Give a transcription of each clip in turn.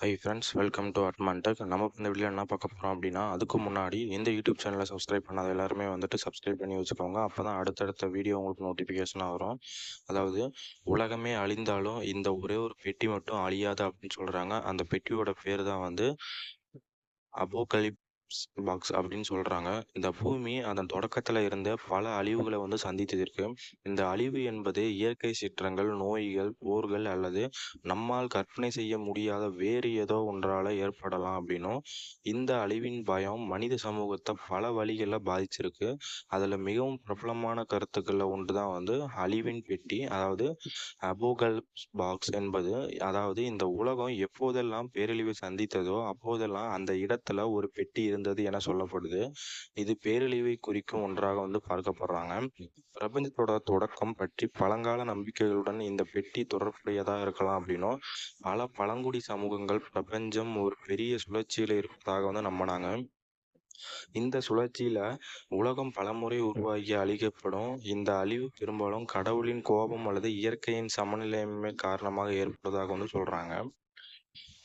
Hi friends welcome to Admantech நம்ம இந்த video என்ன பார்க்க போகிறோம் அப்படின்னா அதுக்கு முன்னாடி இந்த யூடியூப் சேனலை சப்ஸ்கிரைப் பண்ணாத எல்லாருமே வந்துட்டு சப்ஸ்கிரைப் பண்ணி வச்சுக்கோங்க. அப்போ தான் அடுத்தடுத்த வீடியோ உங்களுக்கு நோட்டிஃபிகேஷனாக வரும். அதாவது உலகமே அழிந்தாலும் இந்த ஒரே ஒரு பெட்டி மட்டும் அழியாது அப்படின்னு சொல்கிறாங்க அந்த பெட்டியோட பேர் தான் வந்து அபோகலிப் பாக்ஸ் அப்படின்னு சொல்கிறாங்க இந்த பூமி அதன் தொடக்கத்தில் இருந்த பல அழிவுகளை வந்து சந்தித்ததற்கு இந்த அழிவு என்பது இயற்கை சீற்றங்கள் நோய்கள் போர்கள் அல்லது நம்மால் கற்பனை செய்ய முடியாத வேறு ஏதோ ஒன்றால் ஏற்படலாம் அப்படின்னும் இந்த அழிவின் பயம் மனித சமூகத்தை பல வழிகளில் பாதிச்சிருக்கு. அதில் மிகவும் பிரபலமான கருத்துக்களில் ஒன்று தான் வந்து அழிவின் பெட்டி அதாவது அபோகல் பாக்ஸ் என்பது அதாவது இந்த உலகம் எப்போதெல்லாம் பேரழிவை சந்தித்ததோ அப்போதெல்லாம் அந்த இடத்துல ஒரு பெட்டி இருந்தது என சொல்லப்படுது. இது பேரழிவை குறிக்கும் ஒன்றாக வந்து பார்க்கப்படுறாங்க. பிரபஞ்சத்தோட தொடக்கம் பற்றி பழங்கால நம்பிக்கைகளுடன் இந்த பெட்டி தொடர்புடையதாக இருக்கலாம் அப்படின்னும் பல பழங்குடி சமூகங்கள் பிரபஞ்சம் ஒரு பெரிய சுழற்சியில் இருப்பதாக வந்து நம்பினாங்க. இந்த சுழற்சியில உலகம் பலமுறை உருவாகி அழிக்கப்படும். இந்த அழிவு பெரும்பாலும் கடவுளின் கோபம் அல்லது இயற்கையின் சமநிலையின்மை காரணமாக ஏற்படுவதாக வந்து சொல்றாங்க.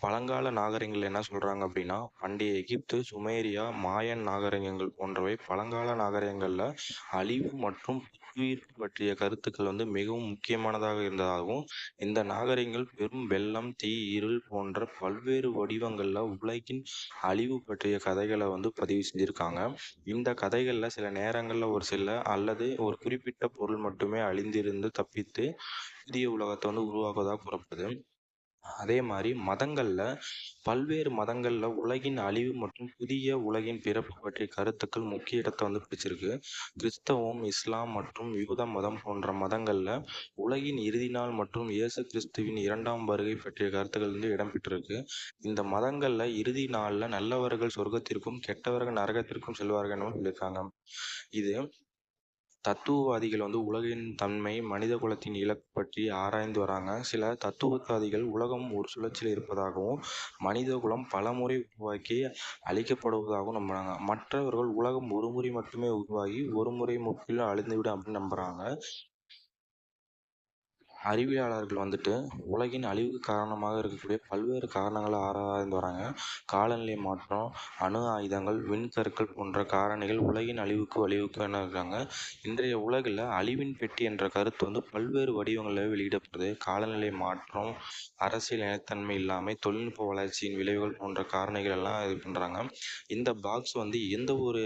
பழங்கால நாகரிகங்கள் என்ன சொல்றாங்க அப்படின்னா பண்டைய எகிப்து சுமேரியா மாயன் நாகரிகங்கள் போன்றவை பழங்கால நாகரிகங்கள்ல அழிவு மற்றும் புத்துயிர்ப்பு பற்றிய கருத்துக்கள் வந்து மிகவும் முக்கியமானதாக இருந்ததாகவும் இந்த நாகரிகங்கள் பெரும் வெள்ளம் தீ இருள் போன்ற பல்வேறு வடிவங்கள்ல உலகின் அழிவு பற்றிய கதைகளை வந்து பதிவு செஞ்சிருக்காங்க. இந்த கதைகள்ல சில நேரங்கள்ல ஒரு சில அல்லது ஒரு குறிப்பிட்ட பொருள் மட்டுமே அழிந்திருந்து தப்பித்து புதிய உலகத்தை வந்து உருவாக்குவதாக கூறப்படுது. அதே மாதிரி மதங்களில் பல்வேறு மதங்களில் உலகின் அழிவு மற்றும் புதிய உலகின் பிறப்பு பற்றிய கருத்துக்கள் முக்கிய இடத்தை வந்து பிடிச்சிருக்கு. கிறிஸ்தவம் இஸ்லாம் மற்றும் யூத மதம் போன்ற மதங்களில் உலகின் இறுதி நாள் மற்றும் இயேசு கிறிஸ்துவின் இரண்டாம் வருகை பற்றிய கருத்துக்கள் வந்து இடம்பெற்றிருக்கு இந்த மதங்களில் இறுதி நாளில் நல்லவர்கள் சொர்க்கத்திற்கும் கெட்டவர்கள் நரகத்திற்கும் செல்வார்கள் எனவும் சொல்லியிருக்காங்க. இது தத்துவவாதிகள் வந்து உலகின் தன்மை மனித குலத்தின் இலக்கு பற்றி ஆராய்ந்து வராங்க. சில தத்துவவாதிகள் உலகம் ஒரு சுழற்சியில் இருப்பதாகவும் மனித குலம் பலமுறை உருவாக்கி அழிக்கப்படுவதாகவும் நம்புறாங்க. மற்றவர்கள் உலகம் ஒரு முறை மட்டுமே உருவாகி ஒரு முறை முற்றிலும் அழிந்துவிடும் அப்படின்னு நம்புறாங்க. அறிவியலாளர்கள் வந்துட்டு உலகின் அழிவுக்கு காரணமாக இருக்கக்கூடிய பல்வேறு காரணங்களை ஆராய்ந்து வராங்க. காலநிலை மாற்றம் அணு ஆயுதங்கள் விண்கற்கள் போன்ற காரணிகள் உலகின் அழிவுக்கு வழிவகுக்கின்றன இருக்காங்க. இன்றைய உலகில் அழிவின் பெட்டி என்ற கருத்து வந்து பல்வேறு வடிவங்களில் வெளியிடப்படுது. காலநிலை மாற்றம் அரசியல் நிலைத்தன்மை இல்லாமல் தொழில்நுட்ப வளர்ச்சியின் விளைவுகள் போன்ற காரணிகள் எல்லாம் இது பண்ணுறாங்க இந்த பாக்ஸ் வந்து எந்த ஒரு